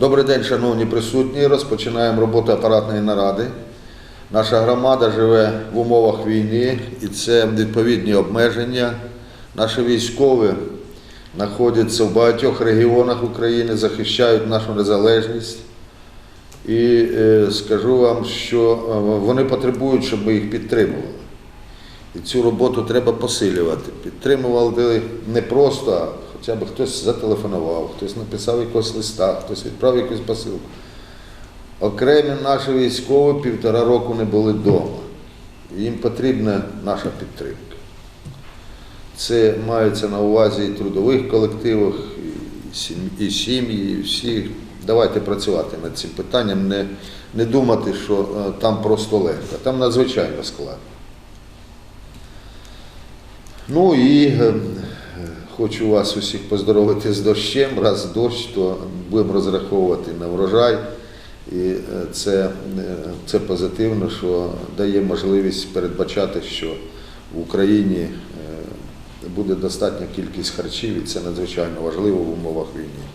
Добрий день, шановні присутні. Розпочинаємо роботу апаратної наради. Наша громада живе в умовах війни і це відповідні обмеження. Наші військові знаходяться в багатьох регіонах України, захищають нашу незалежність. І е, скажу вам, що е, вони потребують, щоб ми їх підтримували. І цю роботу треба посилювати. Підтримували не просто, хоча б хтось зателефонував, хтось написав якогось листа, хтось відправив якусь посилку. Окремі наші військові півтора року не були вдома. Їм потрібна наша підтримка. Це мається на увазі і трудових колективах, і сім'ї, і всі. Давайте працювати над цим питанням, не, не думати, що е, там просто легко. Там надзвичайно складно. Ну і е, хочу вас усіх поздоровити з дощем. Раз дощ, то будемо розраховувати на врожай. І е, це, е, це позитивно, що дає можливість передбачати, що в Україні е, буде достатня кількість харчів, і це надзвичайно важливо в умовах війни.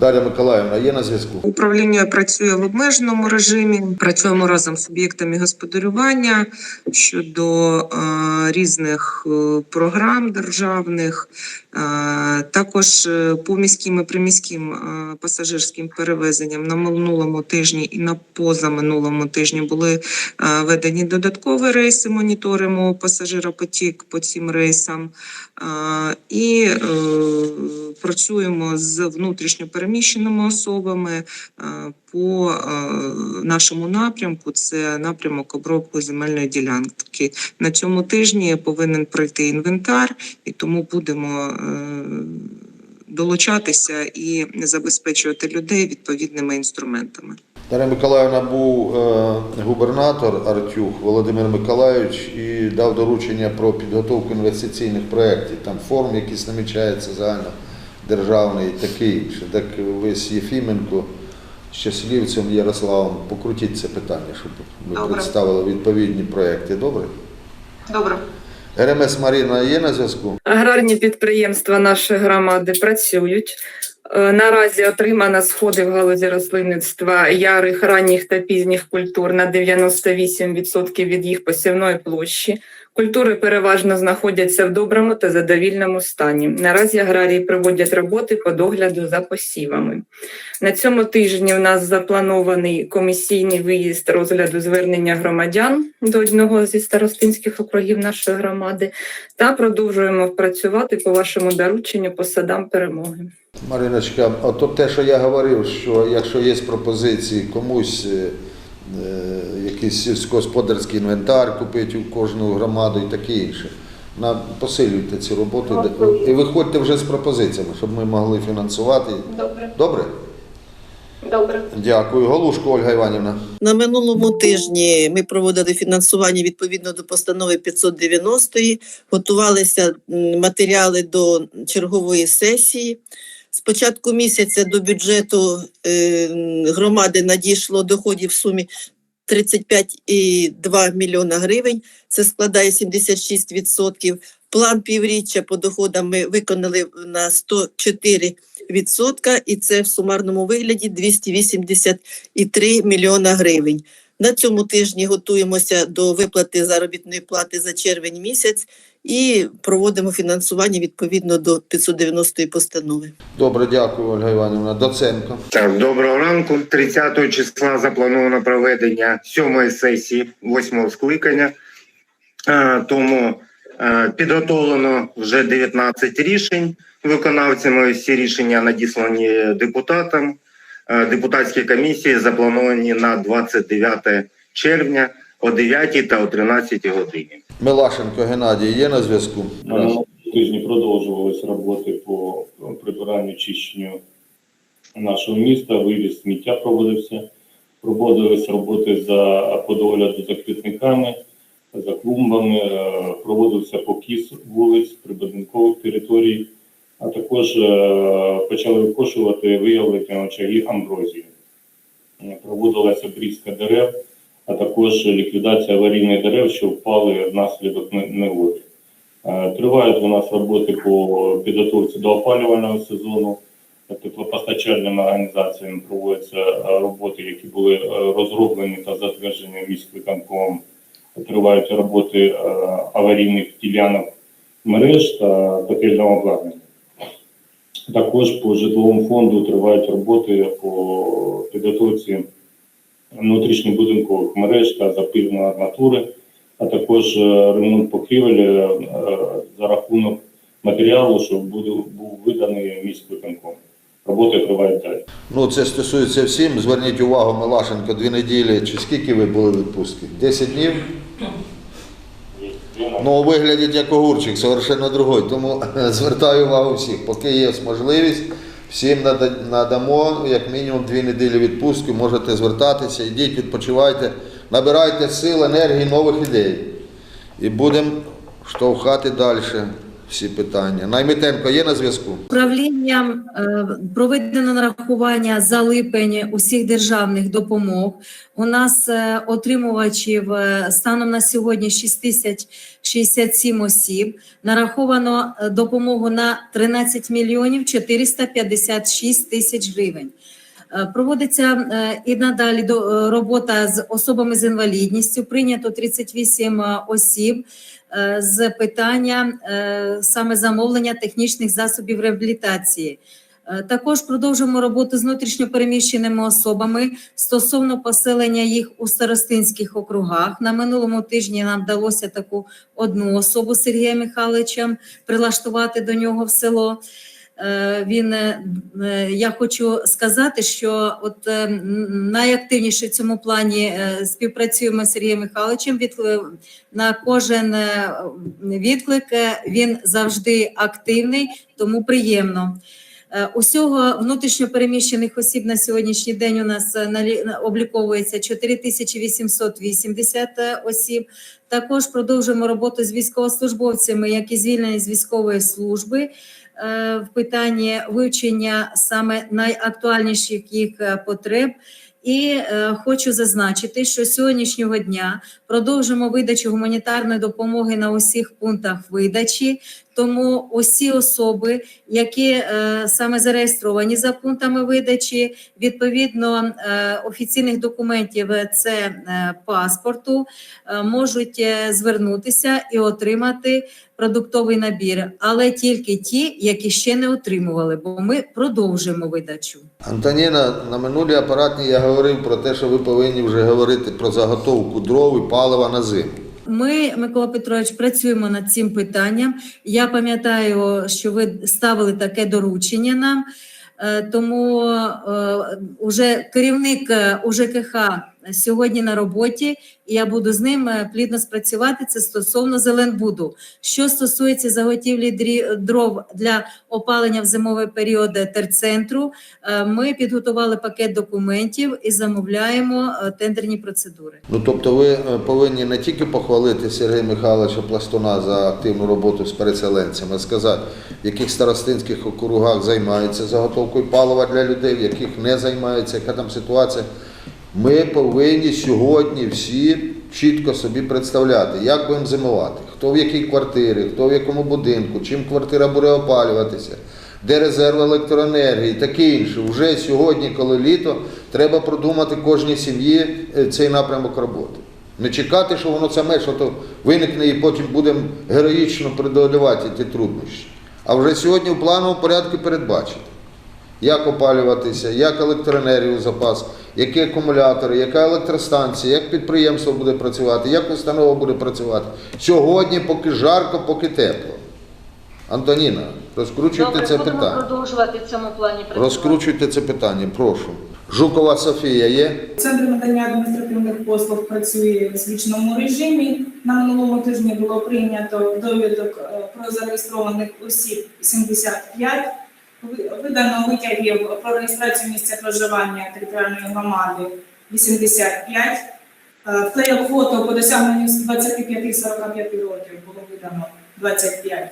Дар'я Миколаївна є на зв'язку? Управління працює в обмеженому режимі. Працюємо разом з суб'єктами господарювання щодо е, різних е, програм державних. Е, також е, по міським і приміським е, пасажирським перевезенням на минулому тижні і на позаминулому тижні були е, введені додаткові рейси. Моніторимо пасажиропотік по цим рейсам. Е, І е, працюємо з внутрішньо переміщеними особами е, по е, нашому напрямку. Це напрямок обробки земельної ділянки. На цьому тижні повинен пройти інвентар, і тому будемо е, долучатися і забезпечувати людей відповідними інструментами. Дар'я Миколаївна був губернатор Артюх Володимир Миколайович і дав доручення про підготовку інвестиційних проєктів. Там форум якийсь намічається загальнодержавний і таке інше. Так ви з Єфіменко, Щасливцем Ярославом, покрутіть це питання, щоб ми Добре. представили відповідні проєкти. Добре? Добре. РМС Маріна є на зв'язку? Аграрні підприємства нашої громади працюють. Е, Наразі отримано сходи в галузі рослинництва ярих, ранніх та пізніх культур на 98% від їх посівної площі. Культури переважно знаходяться в доброму та задовільному стані. Наразі аграрії проводять роботи по догляду за посівами. На цьому тижні у нас запланований комісійний виїзд розгляду звернення громадян до одного зі старостинських округів нашої громади та продовжуємо працювати по вашому дорученню по садам перемоги. Мариночка, ото те, що я говорив, що якщо є пропозиції комусь е, е, якийсь сільськогосподарський інвентар купити у кожну громаду і таке інше, на, посилюйте цю роботу і виходьте вже з пропозиціями, щоб ми могли фінансувати. Добре, Добре? добре. Дякую. Голушко Ольга Іванівна. На минулому тижні ми проводили фінансування відповідно до постанови 590, готувалися матеріали до чергової сесії. З початку місяця до бюджету е, громади надійшло доходів в сумі 35,2 мільйона гривень. Це складає 76%. План півріччя по доходам ми виконали на 104 відсотка, і це в сумарному вигляді 283 мільйона гривень. На цьому тижні готуємося до виплати заробітної плати за червень місяць і проводимо фінансування відповідно до 590 постанови. Добре, дякую, Ольга Іванівна. Доценко. Так, доброго ранку. 30 числа заплановано проведення сьомої сесії восьмого скликання. Тому підготовлено вже 19 рішень виконавцями. Всі рішення надіслані депутатам. Е, Депутатські комісії заплановані на 29 червня о 9 та о 13 годині. Милашенко Геннадій є на зв'язку? На тижні продовжувалися роботи по прибиранню чищенню нашого міста. Вивіз сміття проводився. Проводились роботи за по догляду за квітниками, за клумбами. е, Проводився покіс вулиць, прибудинкових територій, а також е, почали викошувати виявлення очаги амброзії. Е, Проводилася обрізка дерев, а також ліквідація аварійних дерев, що впали внаслідок не- негоди. Е, Тривають у нас роботи по підготовці до опалювального сезону. теплопостачальними організаціями проводяться роботи, які були розроблені та затверджені міськвиконкомом. Тривають роботи аварійних ділянок мереж та котельного обладнання. Також по житловому фонду тривають роботи по підготовці внутрішньобудинкових мереж та запірної арматури, а також е, ремонт покрівель е, за рахунок матеріалу, що буде був виданий міськвиконком. Роботи тривають далі. Ну, це стосується всім. Зверніть увагу, Милашенко, дві неділі чи скільки ви були в відпустці? 10 днів? Ну, виглядить як огурчик, совершенно другой. Тому звертаю увагу всіх, поки є можливість, всім надамо як мінімум дві неділі відпустки, можете звертатися, йдіть, відпочивайте, набирайте сил, енергії, нових ідей. І будемо штовхати далі всі питання. Наймитенко є на зв'язку? Управлінням е, проведено нарахування за липень усіх державних допомог. У нас е, отримувачів е, станом на сьогодні 6067 осіб. Нараховано допомогу на 13 мільйонів 456 тисяч гривень. Е, Проводиться е, і надалі е, робота з особами з інвалідністю. Прийнято 38 осіб з питання саме замовлення технічних засобів реабілітації. Також продовжуємо роботу з внутрішньопереміщеними особами стосовно поселення їх у старостинських округах. На минулому тижні нам вдалося таку одну особу Сергія Михайловича прилаштувати до нього в село. Е, Він е, е, я хочу сказати, що от найактивніше в цьому плані співпрацюємо з Сергієм Михайловичем. На кожен відклик він завжди активний, тому приємно. Усього внутрішньо переміщених осіб на сьогоднішній день у нас обліковується 4880 е, осіб. Також продовжуємо роботу з військовослужбовцями, які звільнені з військової служби в питанні вивчення саме найактуальніших їх е, потреб. І е, хочу зазначити, що сьогоднішнього дня продовжимо видачу гуманітарної допомоги на усіх пунктах видачі. Тому усі особи, які е, саме зареєстровані за пунктами видачі, відповідно е, офіційних документів, це е, паспорту, можуть звернутися і отримати продуктовий набір, але тільки ті, які ще не отримували, бо ми продовжуємо видачу. Антоніна, на минулій апаратній я говорив про те, що ви повинні вже говорити про заготовку дров і палива на зиму. Ми, Микола Петрович, працюємо над цим питанням. Я пам'ятаю, що ви ставили таке доручення нам, е, тому е, уже керівник е, УЖКХ сьогодні на роботі, і я буду з ним е, плідно спрацювати. Це стосовно Зеленбуду. Що стосується заготівлі дров для опалення в зимовий період терцентру, е, ми підготували пакет документів і замовляємо е, тендерні процедури. Ну тобто ви повинні не тільки похвалити Сергія Михайловича Пластуна за активну роботу з переселенцями, а сказати, в яких старостинських округах займаються заготовкою палива для людей, в яких не займаються, яка там ситуація. Ми повинні сьогодні всі чітко собі представляти, як будемо зимувати, хто в якій квартирі, хто в якому будинку, чим квартира буде опалюватися, де резерв електроенергії, таке інше. Вже сьогодні, коли літо, треба продумати кожній сім'ї е, цей напрямок роботи. Не чекати, що воно саме що то виникне і потім будемо героїчно преодолювати ті труднощі. А вже сьогодні в плановому порядку передбачити як опалюватися, як електроенергію запас, які акумулятори, яка електростанція, як підприємство буде працювати, як установа буде працювати. Сьогодні поки жарко, поки тепло. Антоніна, розкручуйте Добре, це будемо питання. продовжувати в цьому плані працювати. Розкручуйте це питання, прошу. Жукова Софія є? Центр надання адміністративних послуг працює в звичному режимі. На минулому тижні було прийнято довідок е, про зареєстрованих осіб 75. Ви- Видано витягів про реєстрацію місця проживання територіальної громади 85. Е, Вклеїв фото по досягненню з 25-45 років було видано 25.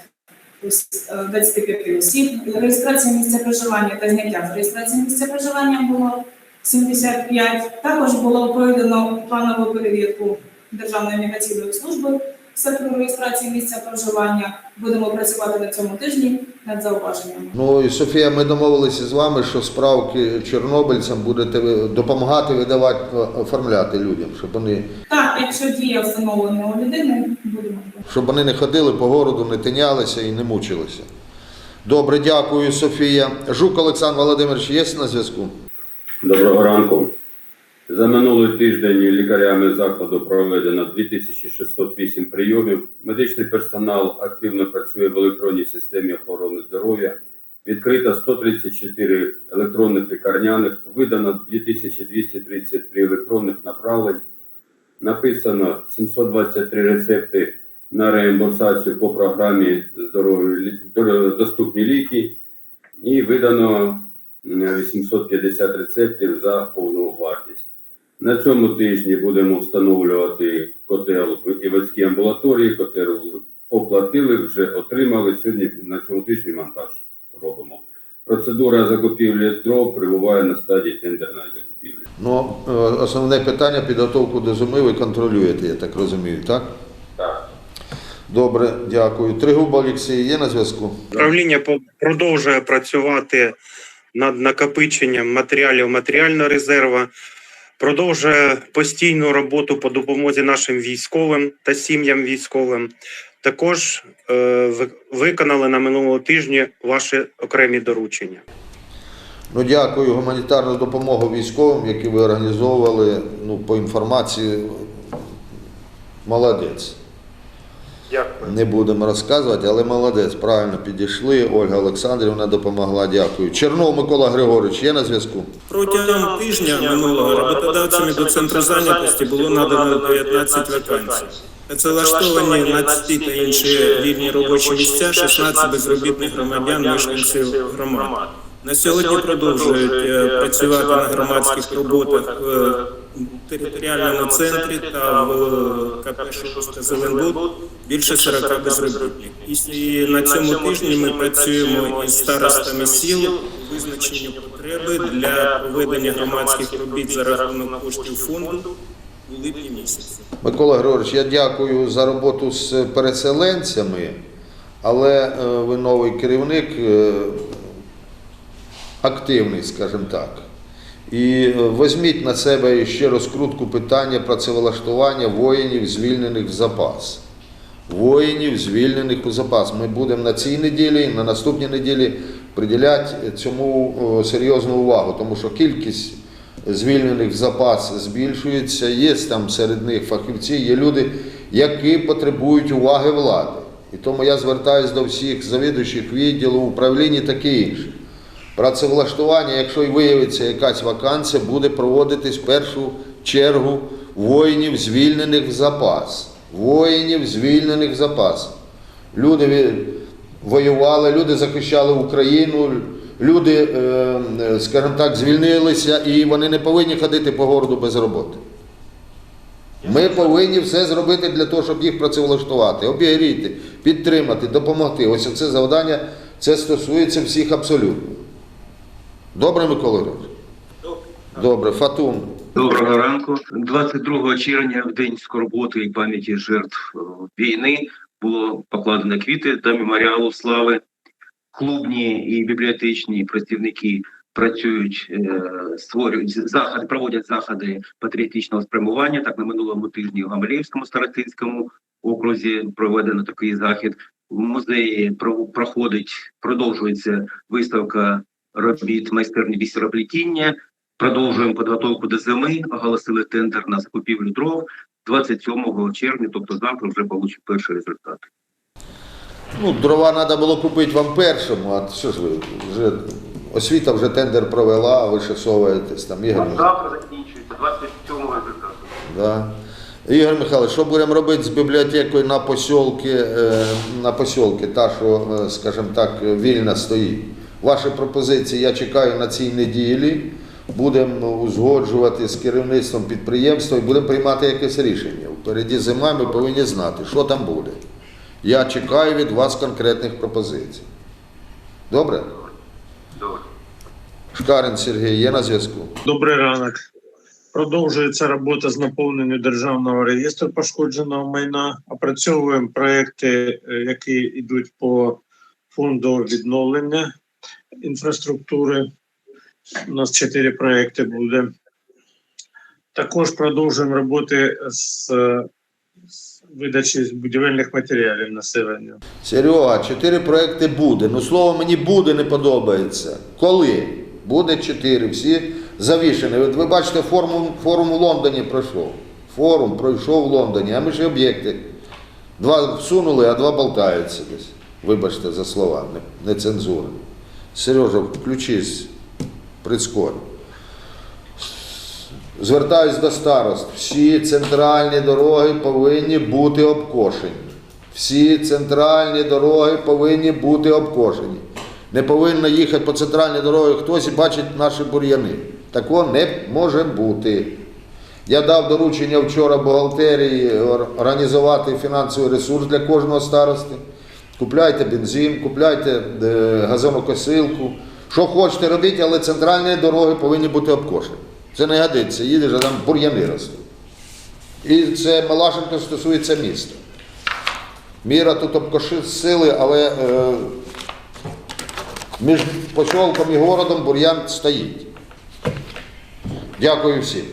ос- е, 25 осіб. Реєстрація місця проживання та зняття з реєстрації місця проживання було 75. Також було пройдено планову перевірку Державної міграційної служби сектору реєстрації місця проживання. Будемо працювати на цьому тижні над зауваженнями. Ну і Софія, ми домовилися з вами, що справки чорнобильцям будете ви допомагати видавати, е, оформляти людям, щоб вони, Так, якщо дія встановлена у людини, будемо. щоб вони не ходили по городу, не тинялися і не мучилися. Добре, дякую, Софія. Жук Олександр Володимирович є на зв'язку? Доброго ранку. За минулий тиждень лікарями закладу проведено 2608 прийомів. Медичний персонал активно працює в електронній системі охорони здоров'я. Відкрито 134 електронних лікарняних, видано 2233 електронних направлень. Написано 723 рецепти на реімбурсацію по програмі здоров'я доступні ліки і видано 850 рецептів за повну вартість. На цьому тижні будемо встановлювати котел в Івецькій амбулаторії. Котел оплатили, вже отримали. Сьогодні на цьому тижні монтаж робимо. Процедура закупівлі дров перебуває на стадії тендерної закупівлі. Ну, е, основне питання підготовку до зими ви контролюєте, я так розумію, так? Так. Добре, дякую. Тригуб Олексій є на зв'язку? Управління продовжує працювати над накопиченням матеріалів матеріального резерву, продовжує постійну роботу по допомозі нашим військовим та сім'ям військовим. Також е, виконали на минулого тижні ваші окремі доручення. Ну, дякую гуманітарну допомогу військовим, які ви організовували. Ну, по інформації, молодець. Дякую. Не будемо розказувати, але молодець. Правильно підійшли. Ольга Олександрівна допомогла. Дякую. Чернов Микола Григорович є на зв'язку? Протягом тижня минулого роботодавцями до центру зайнятості було надано 19 вакансій. Працевлаштовані на ці та інші вільні робочі місця 16 безробітних громадян, мешканців громад. На сьогодні продовжують е, працювати на громадських роботах в територіальному центрі та в КП «Шостка Зеленбуд більше 40 безробітних. І на цьому тижні ми працюємо із старостами сіл визначенню потреби для проведення громадських робіт за рахунок коштів фонду у липні місяці. Микола Григорович, я дякую за роботу з переселенцями, але е, ви новий керівник, е, активний, скажімо так. І е, візьміть на себе ще розкрутку питання працевлаштування воїнів, звільнених в запас. Воїнів, звільнених у запас. Ми будемо на цій неділі, на наступній неділі приділяти цьому серйозну увагу, тому що кількість звільнених в запас збільшується. Є там серед них фахівці, є люди, які потребують уваги влади. І тому я звертаюся до всіх завідуючих відділу, управління таке інше. Працевлаштування, якщо й виявиться якась вакансія, буде проводитись в першу чергу воїнів, звільнених в запас. Воїнів, звільнених в запас. Люди воювали, люди захищали Україну, люди, е, е, скажімо так, звільнилися і вони не повинні ходити по городу без роботи. Ми повинні все зробити для того, щоб їх працевлаштувати, обігріти, підтримати, допомогти. Ось це завдання, це стосується всіх абсолютно. Добре, Микола Григорович? Добре, Фатун. Доброго ранку. 22 червня, в день скорботи і пам'яті жертв е, війни, було покладено квіти до меморіалу слави. Клубні і бібліотечні працівники працюють, е, створюють заходи, проводять заходи патріотичного спрямування. Так на минулому тижні в Гамаліївському старостинському окрузі проведено такий захід. В музеї про- проходить, продовжується виставка робіт майстерні бісероплетіння. Продовжуємо підготовку до зими. Оголосили тендер на закупівлю дров 27 червня, тобто завтра вже получить перший результат. Ну, дрова треба було купити вам першому, а що ж ви вже освіта вже тендер провела, а ви ще соваєтесь там, Ігор Завтра закінчується 27 результату. Да. Ігор Михайлович, що будемо робити з бібліотекою на посілки, е, на посілки, та, що, е, скажімо так, вільна стоїть? Ваші пропозиції я чекаю на цій неділі. Будемо узгоджувати з керівництвом підприємства і будемо приймати якесь рішення. Впереді зима, ми повинні знати, що там буде. Я чекаю від вас конкретних пропозицій. Добре? Добре. Шкарин Сергій є на зв'язку. Добрий ранок. Продовжується робота з наповненням державного реєстру пошкодженого майна. Опрацьовуємо проекти, е, які йдуть по фонду відновлення інфраструктури. У нас чотири проекти буде. Також продовжуємо роботи з, видачі будівельних матеріалів населенню. Серега, чотири проекти буде. Ну слово мені буде не подобається. Коли? Буде чотири, всі завішені. От ви бачите, форум, форум у Лондоні пройшов. Форум пройшов в Лондоні, а ми ж об'єкти. Два всунули, а два болтаються десь. Вибачте за слова, не, не цензура. Сережа, включись, прискорь. Звертаюсь до старост. Всі центральні дороги повинні бути обкошені. Всі центральні дороги повинні бути обкошені. Не повинно їхати по центральній дорозі хтось і бачить наші бур'яни. Такого не може бути. Я дав доручення вчора бухгалтерії організувати фінансовий ресурс для кожного старости. Купляйте бензин, купляйте е, газонокосилку. Що хочете робити, але центральні дороги повинні бути обкошені. Це не годиться, їдеш, а там бур'яни ростуть. І це Малашенко стосується міста. Міра тут обкосили, але е, між поселком і городом бур'ян стоїть. Дякую всім.